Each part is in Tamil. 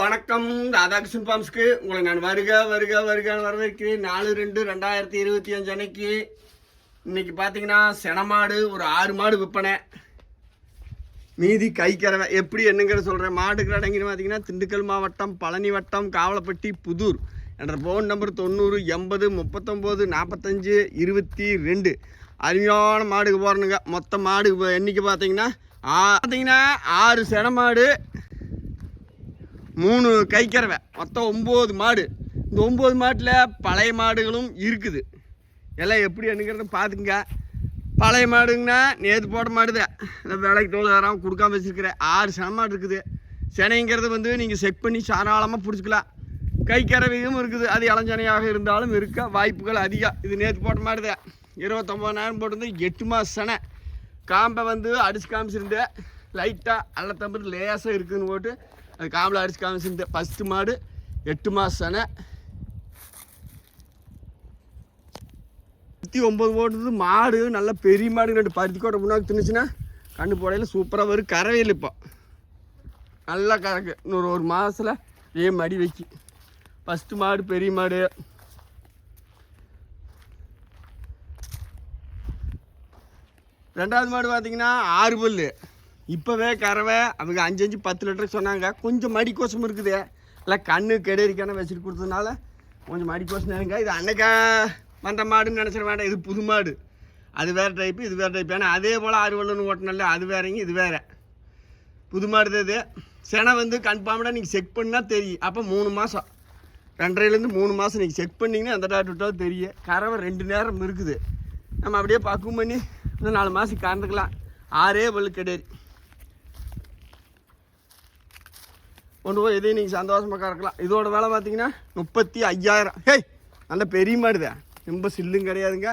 வணக்கம். ராதாகிருஷ்ணன் பாம்ஸ்க்கு உங்களை நான் வருக வருக வருகான்னு வரவேற்கிறேன். நாலு ரெண்டு ரெண்டாயிரத்தி இருபத்தி அஞ்சு அன்னைக்கு. இன்னைக்கு பார்த்தீங்கன்னா செனமாடு ஒரு ஆறு மாடு விற்பனை. மீதி கைக்கறவை எப்படி என்னங்கிற சொல்கிறேன் மாடுக்கு அடங்கின்னு பார்த்தீங்கன்னா திண்டுக்கல் மாவட்டம் பழனி வட்டம் காவலப்பட்டி புதூர் என்ற ஃபோன் நம்பர் தொண்ணூறு எண்பது முப்பத்தொம்போது நாற்பத்தஞ்சு இருபத்தி ரெண்டு. அருமையான மாடுக்கு போகிறனுங்க மொத்த மாடு எண்ணிக்கை பார்த்தீங்கன்னா பார்த்தீங்கன்னா ஆறு சென மாடு மூணு கைக்கறவை மொத்தம் ஒம்பது மாடு. இந்த ஒம்பது மாட்டில் பழைய மாடுகளும் இருக்குது. எல்லாம் எப்படி என்னங்கிறத பார்த்துங்க பழைய மாடுங்கன்னா நேற்று போட மாட்டுதே இந்த வேலைக்கு தோல் வராமல் கொடுக்காம வச்சுருக்கிறேன் ஆறு சனமாடு இருக்குது. சினைங்கிறது வந்து நீங்கள் செக் பண்ணி சாராளமாக பிடிச்சிக்கலாம். கைக்கறவையும் இருக்குது. அது இளஞ்சனையாக இருந்தாலும் இருக்க வாய்ப்புகள் அதிகம். இது நேற்று போட்ட மாடு இருபத்தொம்போது இருபத்தொம்பதாயிரம் போட்டிருந்து எட்டு மாதம் சனை. காம்பை வந்து அடிச்சு காமிச்சிருந்தேன். லைட்டாக அல்ல லேசாக இருக்குதுன்னு போட்டு அது காம்பில் அடிச்சு காமிச்சிருந்தேன் ஃபஸ்ட்டு மாடு எட்டு மாதம் செனை நூற்றி ஒம்பது போட்டது மாடு நல்ல பெரிய மாடு ரெண்டு பருத்தி கோட்டை முன்னாடி தின்னுச்சுன்னா கண்ணு போடையில் சூப்பராக வரும். கரவையில் இப்போ. நல்லா கறக்கு. இன்னொரு ஒரு மாதத்தில் ஏ மடி வைக்கி. ஃபஸ்ட்டு மாடு பெரிய மாடு. ரெண்டாவது மாடு பார்த்தீங்கன்னா ஆறு பல்லு இப்போவே கறவை அவங்க அஞ்சு அஞ்சு பத்து லிட்டருக்கு சொன்னாங்க. கொஞ்சம் மடி கோசம் இருக்குது. இல்லை கண்ணு கெடேரிக்கான வச்சுட்டு கொடுத்ததுனால கொஞ்சம் மடி கோசம் இருங்க இது அன்னைக்கா வந்த மாடுன்னு நினச்சிட வேண்டாம் இது புது மாடு. அது வேறு டைப்பு இது வேறு டைப் ஏன்னா அதே போல் அறுவலன்னு பல்லுன்னு ஓட்டினல அது வேறங்க இது வேறு. புது மாடு தான் இது. செனை வந்து கன்ஃபார்ம்டாக நீங்கள் செக் பண்ணால் தெரியும். அப்போ மூணு மாதம் ரெண்டரைலேருந்து மூணு மாதம் நீங்கள் செக் பண்ணிங்கன்னா அந்த டாக்டர் விட்டால் தெரியும். கறவை ரெண்டு நேரம் இருக்குது. நம்ம அப்படியே பக்குவம் பண்ணி இன்னும் நாலு மாதம் கறந்துக்கலாம். ஆறே பல்லு கிடையாது கொண்டு போய் இதையும் நீங்கள் சந்தோஷமாக கறக்கலாம். இதோட விலை பார்த்தீங்கன்னா முப்பத்தி ஐயாயிரம். ஹேய் நல்ல பெரிய மாடுதான் ரொம்ப சில்லும் கிடையாதுங்க.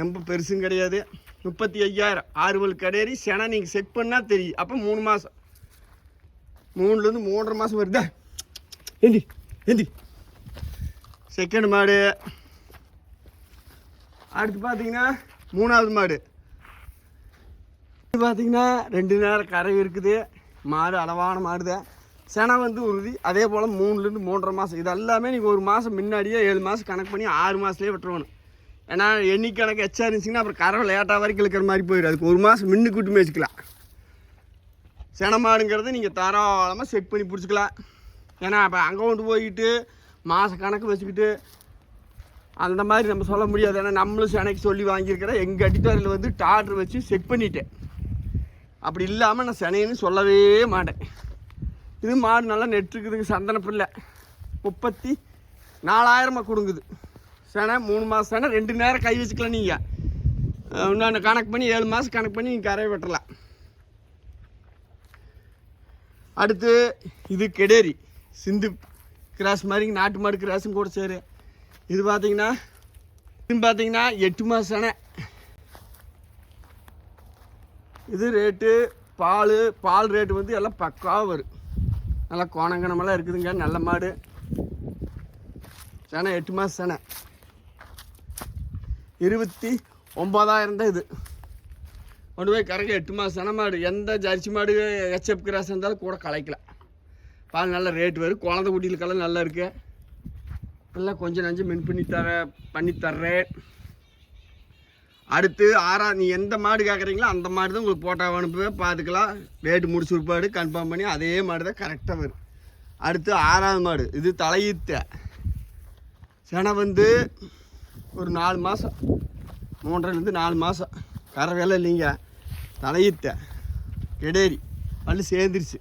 ரொம்ப பெருசும் கிடையாது. முப்பத்தி ஐயாயிரம். ஆறுவல் கடையறி செனை நீங்கள் செக் பண்ணால் தெரியும். அப்போ மூணு மாதம் மூணுலேருந்து மூன்றரை மாதம் வருதா? ஏந்தி ஏந்தி செகண்ட் மாடு. அடுத்து பார்த்தீங்கன்னா மூணாவது மாடு. பார்த்தீங்கன்னா ரெண்டு நேரம் கறவை இருக்குது. மாடு அளவான மாடுதான் செனை வந்து உறுதி. அதே போல் மூணுலேருந்து மூன்றரை மாதம் இது எல்லாமே நீங்கள் ஒரு மாதம் முன்னாடியே ஏழு மாதம் கணக்கு பண்ணி ஆறு மாதத்துலேயே விட்டுருவணும். ஏன்னா எண்ணிக்கை கணக்கு எச்சா இருந்துச்சிங்கன்னா அப்புறம் கறவை லேட்டாக வரைக்கும் இழுக்கிற மாதிரி போயிடும் அதுக்கு ஒரு மாதம் முன்னு கூட்டி வச்சுக்கலாம். செனமாடுங்கிறது நீங்கள் தாராளமாக செக் பண்ணி பிடிச்சிக்கலாம். ஏன்னா அப்போ அங்கே போய்கிட்டு போயிட்டு மாத கணக்கு வச்சுக்கிட்டு அந்த மாதிரி நம்ம சொல்ல முடியாது. ஏன்னா நம்மளும் செனைக்கு சொல்லி வாங்கியிருக்கிறேன் எங்கள் அடித்தாரில் வந்து டாட்ரு வச்சு செக் பண்ணிட்டேன். அப்படி இல்லாமல் நான் செனைன்னு சொல்லவே மாட்டேன். இது மாடு நல்லா நெட்டுருக்குதுங்க சந்தன பிள்ளை முப்பத்தி நாலாயிரமாக கொடுங்குது. செனை மூணு மாதம் செனை ரெண்டு நேரம் கை வச்சுக்கலாம் நீங்கள் இன்னொன்று கணக்கு பண்ணி ஏழு மாதம் கணக்கு பண்ணி நீங்கள் கரையை வெட்டலாம். அடுத்து இது கெடேரி சிந்து கிராஸ் மாதிரி நாட்டு மாடு கிராஸும் கூட சேரு. இது பார்த்தீங்கன்னா இது பார்த்தீங்கன்னா எட்டு மாதம் சேனை. இது ரேட்டு பால் பால் ரேட்டு வந்து எல்லாம் பக்காவாக வரும். நல்லா கோணங்கணமெல்லாம் இருக்குதுங்க. நல்ல மாடு. செனை எட்டு மாதம் சென. இருபத்தி ஒம்பதாயிரம் தான் இது. கொண்டு போய் கறக்க எட்டு மாதம் சென மாடு. எந்த ஜர்சி மாடு ஹெச்எப் கிராஸ் இருந்தாலும் கூட கலைக்கலாம் பால் நல்ல ரேட் வரும். குழந்தை குட்டிகளுக்கெல்லாம் நல்லா இருக்குது எல்லாம் கொஞ்சம் நஞ்சம் மின் பண்ணி தர பண்ணி தர்றேன். அடுத்து ஆறா நீ எந்த மாடு கேட்குறீங்களோ அந்த மாடு தான் உங்களுக்கு போட்டோ அனுப்புவேன். பார்த்துக்கலாம். ரேட்டு முடிச்சு பிற்பாடு கன்ஃபார்ம் பண்ணி அதே மாடு தான் கரெக்டாக வரும். அடுத்து ஆறாவது மாடு. இது தலையீத்த செனை வந்து ஒரு நாலு மாதம் மூன்றரைலேருந்து நாலு மாதம் கரை வேலை இல்லைங்க. தலையீத்த கெடேரி. பல்லு சேர்ந்துருச்சு.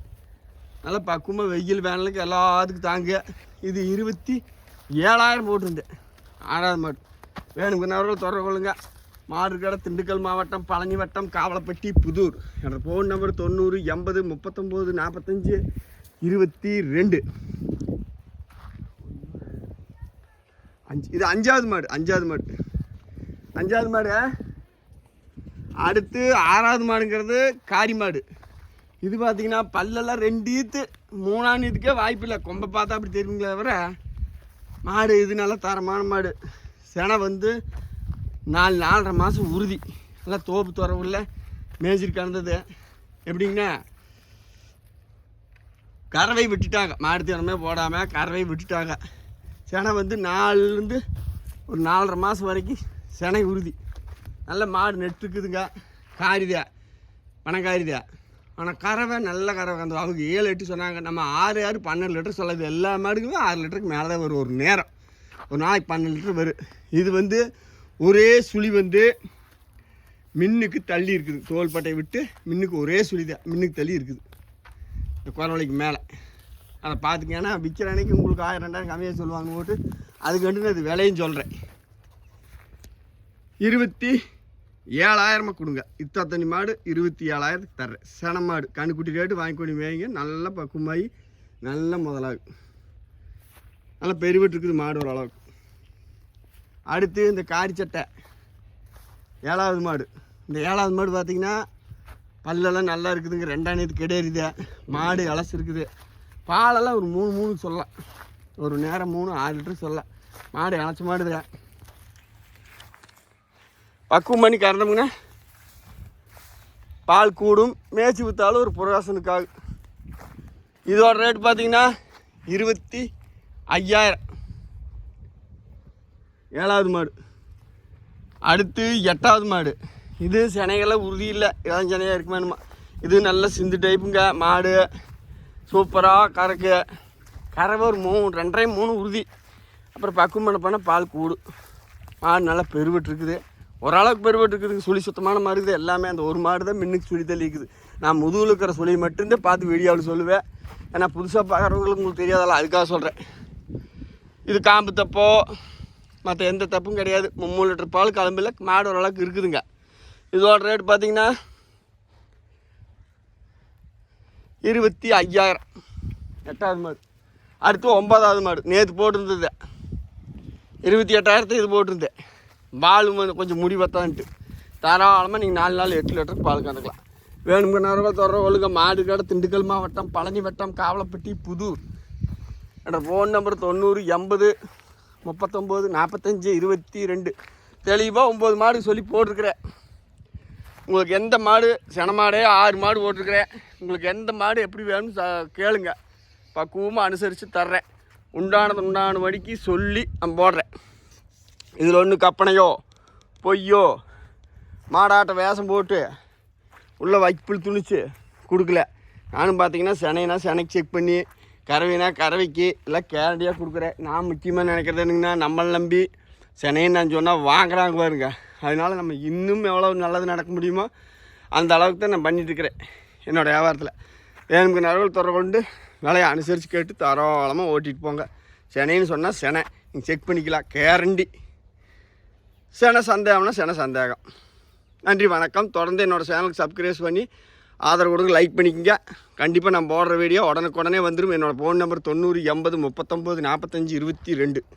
நல்லா பக்குவமாக வெயில் வேனலுக்கு எல்லாத்துக்கும் தாங்க. இது இருபத்தி ஏழாயிரம் போட்டிருந்தேன். ஆறாவது மாடு. வேணுங்கிறவர்கள் தொடர்பு கொள்ளுங்கள் மாடு கடை திண்டுக்கல் மாவட்டம் பழனி வட்டம் காவலப்பட்டி புதூர். என்ற ஃபோன் நம்பர் தொண்ணூறு எண்பது முப்பத்தொம்போது நாற்பத்தஞ்சு இருபத்தி ரெண்டு. அஞ்சு இது அஞ்சாவது மாடு அஞ்சாவது மாடு. அஞ்சாவது மாடு அடுத்து ஆறாவது மாடுங்கிறது காரி மாடு. இது பார்த்தீங்கன்னா பல்லெல்லாம் ரெண்டு ஈத்து மூணாம் இதுக்கே வாய்ப்பு இல்லை. கொம்பை பார்த்தா அப்படி தெரியுங்களே தவிர மாடு இது நல்லா தரமான மாடு. செனை வந்து நாலு நாலரை மாதம் உறுதி. நல்லா தோப்பு துறவுல மேய்ச்சிட்டு கலந்தது. எப்படிங்கண்ணா கறவை விட்டுட்டாங்க. மாடு தினமே போடாமல் கறவை விட்டுட்டாங்க. செனை வந்து நாலுலேருந்து ஒரு நாலரை மாதம் வரைக்கும் செனை உறுதி. நல்ல மாடு நெட்டுக்குதுங்க. காரிதா. பணக்காரிதா ஆனால் கறவை நல்ல கறவை. அந்த அவங்க ஏழு எட்டு சொன்னாங்க. நம்ம ஆறு ஆறு பன்னெண்டு லிட்டர் சொல்லாது. எல்லா மாடுக்குமே ஆறு லிட்டருக்கு மேலே தான் வரும். ஒரு நேரம். ஒரு நாளைக்கு பன்னெண்டு லிட்டர் வரும். இது வந்து ஒரே சுழி வந்து மின்னுக்கு தள்ளி இருக்குது. தோல்பட்டை விட்டு மின்னுக்கு ஒரே சுழி தான். மின்னுக்கு தள்ளி இருக்குது. இந்த குரவலைக்கு மேலே. அதை பார்த்துக்க ஏன்னா விற்கிற அன்னைக்கு உங்களுக்கு ஆயிரம் ரெண்டாயிரம் கம்மியாக சொல்லுவாங்க போட்டு அதுக்கு வந்து அது விலையும் சொல்கிறேன் இருபத்தி ஏழாயிரமா கொடுங்க. இத்தத்தனி மாடு இருபத்தி ஏழாயிரத்துக்கு தர்றேன். சன மாடு. கண்ணுக்குட்டி ரேட்டு வாங்கி கொண்டு வைங்க நல்லா பக்குமாயி நல்ல முதலாகும் நல்லா பெருவிட்டு இருக்குது மாடு ஓரளவுக்கு. அடுத்து இந்த காரி சட்டை. ஏழாவது மாடு. இந்த ஏழாவது மாடு பார்த்தீங்கன்னா பல்லெல்லாம் நல்லா இருக்குதுங்க. ரெண்டாம் நேரத்து கிடையாது மாடு இலசு இருக்குது. பாலெல்லாம் ஒரு மூணு மூணு சொல்லலாம். ஒரு நேரம் மூணு ஆறு லிட்டர் சொல்லலாம். மாடு இலச்ச மாடுதுங்க பக்குவம் பண்ணி கறந்தோம்னா பால் கூடும். மேய்ச்சி விற்றாலும் ஒரு புரோசனுக்காக இதோட ரேட் பார்த்திங்கன்னா இருபத்தி ஐயாயிரம். ஏழாவது மாடு. அடுத்து எட்டாவது மாடு. இது சினைகள்லாம் உறுதி இல்லை. இதான் சினையாக இருக்குமானுமா இது நல்ல சிந்து டைப்புங்க மாடு. சூப்பராக கறக்கு. கறவை ஒரு மூணு ரெண்டரை மூணு உறுதி. அப்புறம் பக்குவம் பண்ண பண்ண பால் கூடு. மாடு நல்லா பெருவிட்டுருக்குது ஓரளவுக்கு பெருவிட்டுருக்குது சுழி சுத்தமான மாதிரி இருக்குது. எல்லாமே அந்த ஒரு மாடு தான் மின்னுக்கு சுழி தள்ளிக்குது நான் முதுகில் இருக்கிற சுழி மட்டும்தான் பார்த்து வீடியோவில் சொல்லுவேன். ஏன்னா புதுசாக பார்க்குறவங்களுக்கு உங்களுக்கு தெரியாதல்ல அதுக்காக சொல்கிறேன் இது காம்பு தப்போ? மற்ற எந்த தப்பும் கிடையாது. மூணு லிட்டர் பால் கலம்பில் மாடு ஓரளவுக்கு இருக்குதுங்க. இதோட ரேட் பார்த்தீங்கன்னா இருபத்தி ஐயாயிரம். எட்டாவது மாடு. அடுத்து ஒன்பதாவது மாடு. நேற்று போட்டிருந்தது. இருபத்தி எட்டாயிரத்து இது போட்டிருந்தேன் பால் வந்து கொஞ்சம் முடி பார்த்தான்ட்டு தாராளமாக நீங்கள் நாலு நாள் எட்டு லிட்டருக்கு பால் கறந்துக்கலாம். வேணுங்க நேரம் தொடர ஒழுங்க மாடு கடை திண்டுக்கல் மாவட்டம் பழனி வட்டம் காவலப்பட்டி புதூர். என்னோட ஃபோன் நம்பர் தொண்ணூறு எண்பது முப்பத்தொம்போது நாற்பத்தஞ்சு இருபத்தி ரெண்டு. தெளிவாக ஒம்பது மாடு சொல்லி போட்டிருக்கிறேன். உங்களுக்கு எந்த மாடு சென மாடே ஆறு மாடு போட்டிருக்கிறேன். உங்களுக்கு எந்த மாடு எப்படி வேணும்னு கேளுங்க. பக்குவமாக அனுசரித்து தர்றேன். உண்டானது உண்டான வடிக்கு சொல்லி நான் போடுறேன். இதில் ஒன்று கப்பனையோ பொய்யோ மாடாட்ட வேஷம் போட்டு உள்ள வைப்புள் துணிச்சு கொடுக்கல. நானும் பார்த்தீங்கன்னா செனைனா செனைக்கு செக் பண்ணி கறவைனா கறவைக்கு எல்லாம் கேரண்டியாக கொடுக்குறேன் நான் முக்கியமாக நினைக்கிறது என்னங்கன்னா நம்மளை நம்பி சென்னைன்னு நான் சொன்னால் வாங்குறாங்க பாருங்க. அதனால் நம்ம இன்னும் எவ்வளோ நல்லது நடக்க முடியுமோ அந்த அளவுக்கு தான் நான் பண்ணிட்டுருக்கிறேன் என்னோடய வியாபாரத்தில். எனக்கு நரவல் தொடர கொண்டு விலையை அனுசரித்து கேட்டு தாராளமாக ஓட்டிகிட்டு போங்க. செனைன்னு சொன்னால் செனை. நீங்கள் செக் பண்ணிக்கலாம். கேரண்டி. சென சந்தேகம்னா சென சந்தேகம். நன்றி வணக்கம். தொடர்ந்து என்னோடய சேனலுக்கு சப்ஸ்கிரைப் பண்ணி ஆதரவு கொடுங்க லைக் பண்ணிக்கங்க. கண்டிப்பாக நான் போடுற வீடியோ உடனுக்குடனே வந்துடும் என்னோடய ஃபோன் நம்பர் தொண்ணூறு எண்பது முப்பத்தொம்போது நாற்பத்தஞ்சு இருபத்தி ரெண்டு.